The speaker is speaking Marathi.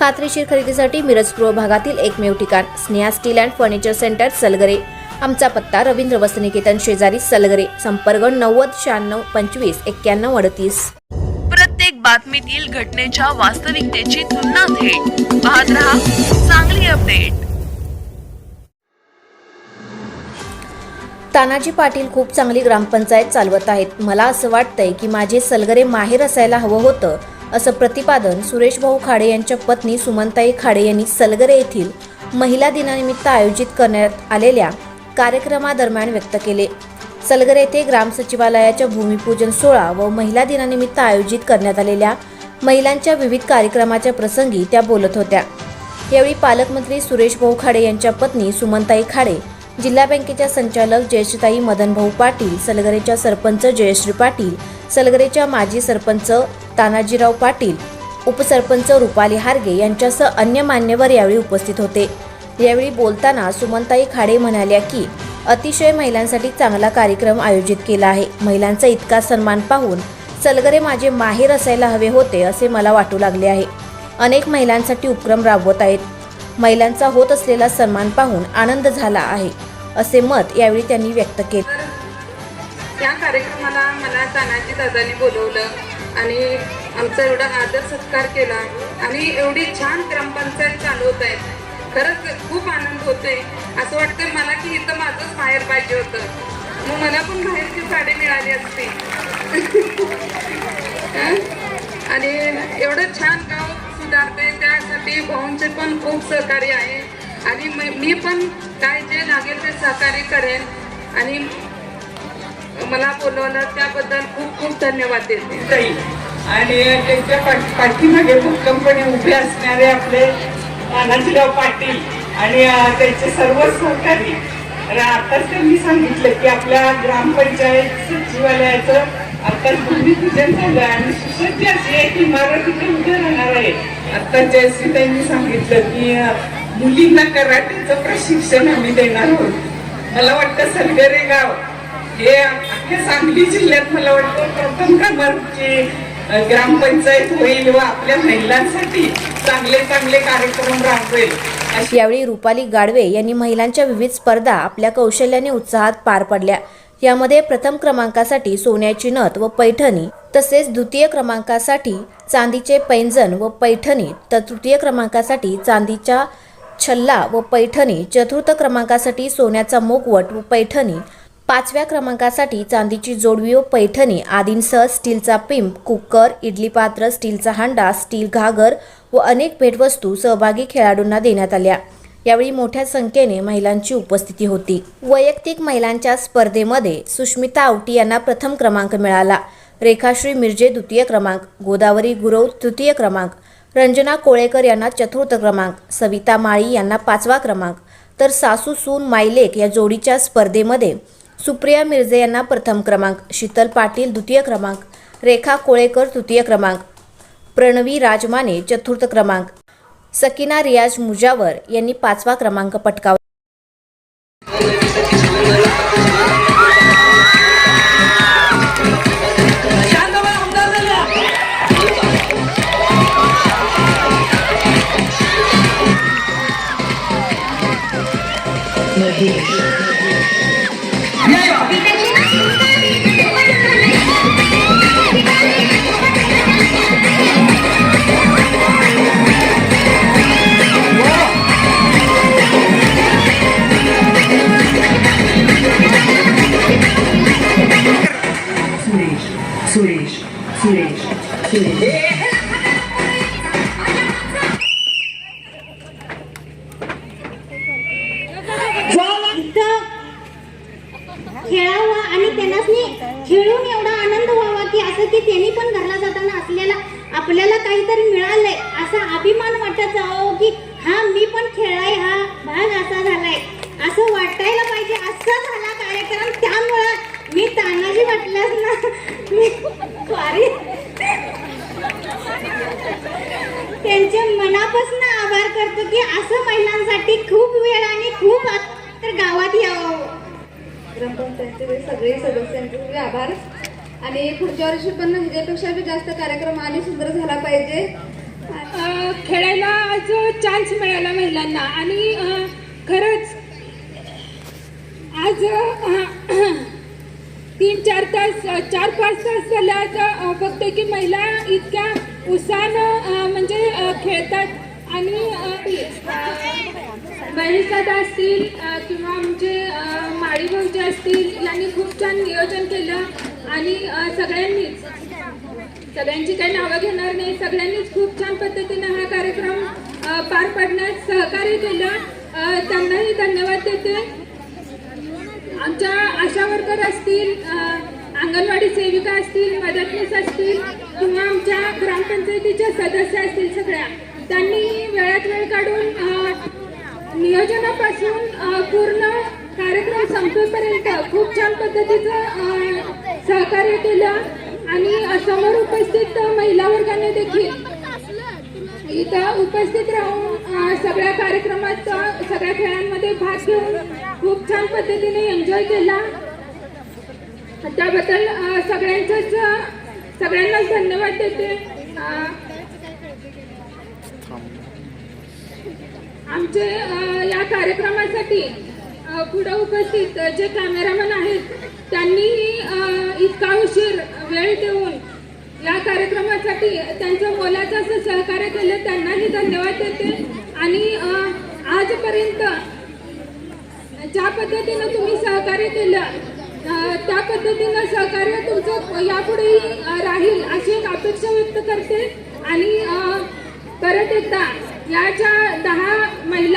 खात्रीशीर खरेदीसाठी मिरज पूर्व भागातील एकमेव ठिकाण Sneha steel and furniture centre Salgare. आमचा पत्ता रवींद्र वसनिकेतन शेजारी सलगरे. संपर्क नव्वद शहाण्णव पंचवीस एक्क्याण्णव अडतीस. प्रत्येक बातमीतील घटनेच्या वास्तविकतेची तुलना थेट. पाहत रहा चांगली अपडेट. तानाजी पाटील खूप चांगली ग्रामपंचायत चालवत आहेत. मला असं वाटतंय की माझे सलगरे माहेर असायला हवं होतं. असं प्रतिपादन सुरेश भाऊ खाडे यांच्या पत्नी सुमनताई खाडे यांनी सलगरे येथील महिला दिनानिमित्त आयोजित करण्यात आलेल्या कार्यक्रमादरम्यान व्यक्त केले. सलगरे येथे ग्राम सचिवालयाच्या भूमिपूजन सोहळा व महिला दिनानिमित्त आयोजित करण्यात आलेल्या महिलांच्या विविध कार्यक्रमाच्या प्रसंगी त्या बोलत होत्या. यावेळी पालकमंत्री सुरेश भाऊ खाडे यांच्या पत्नी सुमनताई खाडे जिल्हा बँकेच्या संचालक जयश्रीताई मदनभाऊ पाटील सलगरेच्या सरपंच जयश्री पाटील सलगरेच्या माजी सरपंच तानाजीराव पाटील उपसरपंच रुपाली हारगे यांच्यासह अन्य मान्यवर यावेळी उपस्थित होते. यावेळी बोलताना सुमनताई खाडे म्हणाल्या की अतिशय महिलांसाठी चांगला कार्यक्रम आयोजित केला आहे. महिलांचा इतका सन्मान पाहून सलगरे माझे माहेर असायला हवे होते असे मला वाटू लागले आहे. अनेक महिलांसाठी उपक्रम राबवत आहेत. महिलांचा होत असलेला सन्मान पाहून आनंद झाला आहे. असे मत यावेळी त्यांनी व्यक्त केले. या कार्यक्रमाला मला तानाजी दादाने बोलवलं आणि आमचा एवढा आदर सत्कार केला आणि एवढी छान ग्रामपंचायत चालवत आहेत खरंच खूप आनंद होते असं वाटतं मला की इथं माझंच बाहेर पाहिजे होतं. मग मला पण बाहेरची साडी मिळाली असती. आणि एवढं छान गाव सुधारते त्यासाठी भाऊंचे पण खूप सहकार्य आहे. आणि मी- पण काय जे लागेल ते सहकार्य करेन. आणि मला बोलवलं त्याबद्दल खूप खूप धन्यवाद देते. आणि त्यांच्या पाठी पाठीमागे भक्कमपणे उभे असणारे आपले आनंदराव पाटील आणि त्यांचे सर्व सहकारी. आणि आताच त्यांनी सांगितलं की आपल्या ग्रामपंचायत सचिवालयाचं आता भूमिपूजन झालं आणि सुसज्ज अशी एक इमारत इथे उभे राहणार आहे. आता जयसी त्यांनी सांगितलं की मुलींना कराटेचं प्रशिक्षण आम्ही देणार आहोत. मला वाटतं सलगरे गाव हे अख्ख्या सांगली जिल्ह्यात मला वाटतं प्रथम क्रमांकची ग्रामपंचायत होईल व आपल्या महिलांसाठी चांगले चांगले कार्यक्रम राबवेल. यावेळी रुपाली गाडवे यांनी महिलांच्या विविध स्पर्धा आपल्या कौशल्याने उत्साहात पार पडल्या. यामध्ये प्रथम क्रमांकासाठी सोन्याची नथ व पैठणी तसेच द्वितीय क्रमांकासाठी चांदीचे पैंजण व पैठणी तर तृतीय क्रमांकासाठी चांदीच्या छल्ला व पैठणी चतुर्थ क्रमांकासाठी सोन्याचा मुखवट व पैठणी. पाचव्या क्रमांकासाठी चांदीची जोडवी व पैठणी आदींसह स्टीलचा पिंप कुकर इडली पात्र स्टीलचा हांडा स्टील घागर व अनेक भेटवस्तू सहभागी खेळाडूंना देण्यात आल्या. यावेळी मोठ्या संख्येने महिलांची उपस्थिती होती. वैयक्तिक महिलांच्या स्पर्धेमध्ये सुष्मिता आवटी यांना प्रथम क्रमांक मिळाला. रेखाश्री मिर्जे द्वितीय क्रमांक गोदावरी गुरव तृतीय क्रमांक रंजना कोळेकर यांना चतुर्थ क्रमांक सविता माळी यांना पाचवा क्रमांक तर सासू सून मायलेक या जोडीच्या स्पर्धेमध्ये सुप्रिया मिर्जे यांना प्रथम क्रमांक शीतल पाटील द्वितीय क्रमांक रेखा कोळेकर तृतीय क्रमांक प्रणवी राजमाने चतुर्थ क्रमांक सकीना रियाज मुजावर यांनी पाचवा क्रमांक पटकावला. खेळावा आणि त्यांनाच खेळून एवढा आनंद व्हावा की असं की त्यांनी पण घरला जाताना असलेला आपल्याला काहीतरी मिळालंय असा अभिमान वाटत जावं की हा मी पण खेळाय हा भाग असा झालाय असं वाटायला पाहिजे असं झाला कार्यक्रम त्यामुळं मी तानाजी वाटल्यास ना. मी सॉरी त्यांचे मनापासून आभार करतो की असं महिलांसाठी खूप वेळ आणि खूप तर गावात यावं. ग्रामपंचायतचे सगळे सदस्यांचे सगळे आभार. आणि पुढच्या वर्षी पण ह्याच्यापेक्षा बी जास्त कार्यक्रम आणि सुंदर झाला पाहिजे. खेळायला आज चान्स मिळाला महिलांना. आणि खरंच आज तीन चार तास चार पाच तास झाले आज अ, बघते की महिला इतक्या उत्साहानं म्हणजे खेळतात आणि महेशदादा असतील किंवा म्हणजे अ, माळी असतील यांनी खूप छान नियोजन केलं आणि सगळ्यांनीच सगळ्यांची काही नावं घेणार नाही सगळ्यांनीच खूप छान पद्धतीने हा कार्यक्रम पार पाडण्यास सहकार्य केलं. त्यांनाही धन्यवाद देते. आमच्या आशा वर्कर असतील अंगणवाडी सेविका असतील मदतनीस असतील किंवा आमच्या ग्रामपंचायतीच्या सदस्य असतील सगळ्या त्यांनी वेळात वेळ काढून नियोजनापासून पूर्ण कार्यक्रम संपेपर्यंत खूप छान पद्धतीचं सहकार्य केलं आणि समोर उपस्थित महिला वर्गाने देखील इथं उपस्थित राहून सगळ्या कार्यक्रमात सगळ्या खेळांमध्ये भाग घेऊन खूप छान पद्धतीने एन्जॉय केला. त्याबद्दल सगळ्यांच्याच सगळ्यांचंच सगळ्यांनाच धन्यवाद देते. आमचे या कार्यक्रमासाठी पुढे उपस्थित जे कॅमेरामन आहेत त्यांनी इतका उशीर वेळ देऊन या कार्यक्रमासाठी त्यांचं मोलाचं असं सहकार्य केलं त्यांनाही धन्यवाद देते. आणि आजपर्यंत ज्या पद्धतीनं तुम्ही सहकार्य केलं त्या पद्धतीनं सहकार्य तुमचं यापुढेही राहील अशी एक अपेक्षा व्यक्त करते. आणि परत एकदा या ज्या दहा महिला